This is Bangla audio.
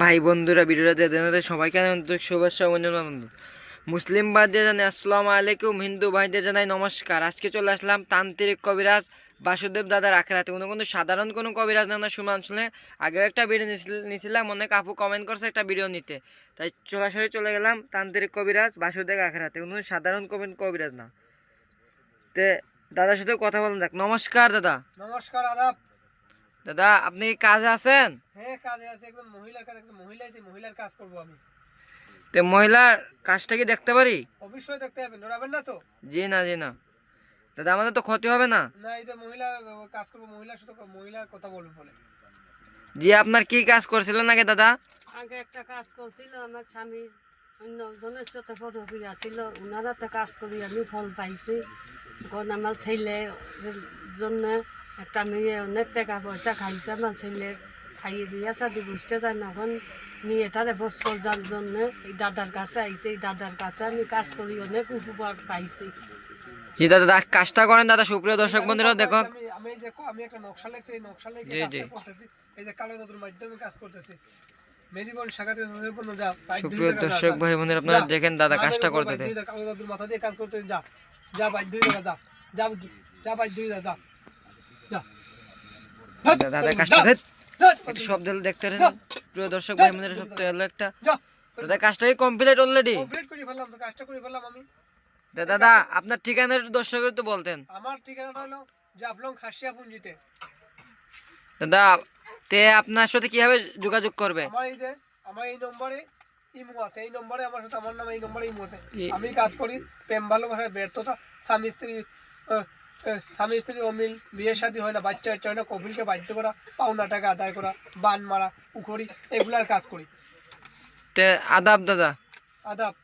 ভাই বন্ধুরা, ভিডিওটা জানাতে সবাইকে আন্তরিক শুভেচ্ছা অভিনন্দন। মুসলিম ভাইদের জানাই আসসালামু আলাইকুম, হিন্দু ভাইদের জানাই নমস্কার। আজকে চলে আসলাম তান্ত্রিক কবিরাজ বাসুদেব দাদার আখড়াতে কোনো কিন্তু সাধারণ কোনো কবিরাজ না না শুনে। আগেও একটা ভিডিও নিয়েছিলাম অনেক আপু কমেন্ট করছে একটা ভিডিও নিতে। তাই সরাসরি চলে গেলাম তান্ত্রিক কবিরাজ বাসুদেব আখড়াতে কোনো সাধারণ কবি কবিরাজ না। তে দাদার সাথে কথা বলেন দেখ নমস্কার দাদা। নমস্কার আদাব। দাদা আপনি কাজে আছেন? হ্যাঁ কাজে আছে। একদম মহিলার কাজ একদম মহিলা আছে মহিলার কাজ করব আমি। তে মহিলার কাজটা কি দেখতে পারি? অবশ্যই দেখতে যাবেন ডরাবেন না তো? জি না জি না। দাদা আমাদের তো ক্ষতি হবে না। না এই যে মহিলা কাজ করব মহিলার সাথে মহিলার কথা বলব বলে। জি আপনার কি কাজ করছিলেন নাকি দাদা? আগে একটা কাজ করছিল আমার স্বামী অন্য জনের সাথে ফটো ছিল ওনারা তো কাজ করি আমি ফল পাইছি। এখন আমার ছেলে জন্য একটা মেয়ে অনেক টাকা পয়সা খাইছে ছেলে খাইয়ে দিয়ে সাথে বুঝতে চায় না এখন নিয়ে মেয়েটারে বস যার জন্য এই দাদার কাছে আইছে এই দাদার কাছে আমি কাজ করি অনেক উপকার পাইছি জি দাদা কাজটা করেন দাদা সুপ্রিয় দর্শক বন্ধুরা দেখো আমি যে আমি একটা নকশা লিখছি এই নকশা লিখে এই যে কালো দাদুর মাধ্যমে কাজ করতেছি সুপ্রিয় দর্শক ভাই বোনেরা আপনারা দেখেন দাদা কাজটা করতে যা যা বাইর দুই যা যা যা বাইর দুই যা দাদা দাদা কাজটা একটু শব্দ হলে দেখতে প্রিয় দর্শক ভাই একটা। দাদা কাজটা কি কমপ্লিট অলরেডি কমপ্লিট করে ফেললাম তো কাজটা করে ফেললাম আমি। দাদা আপনার ঠিকানা একটু দর্শকের তো বলতেন। আমার ঠিকানাটা হলো জাফলং খাসিয়া পুঞ্জিতে দাদা তে আপনার সাথে কীভাবে যোগাযোগ করবে? আমার এই যে আমার এই নম্বরে ইমো আছে। এই নম্বরে আমার সাথে আমার নাম এই নম্বরে ইমো আছে। আমি কাজ করি প্রেম ভালোবাসার ব্যর্থতা স্বামী স্ত্রী স্বামী স্ত্রী অমিল বিয়ে শাদী হয় না বাচ্চা বাচ্চা হয় না কপিলকে বাধ্য করা পাওনা টাকা আদায় করা বান মারা পুকুরি এগুলার কাজ করি। তে আদাব দাদা। আদাব।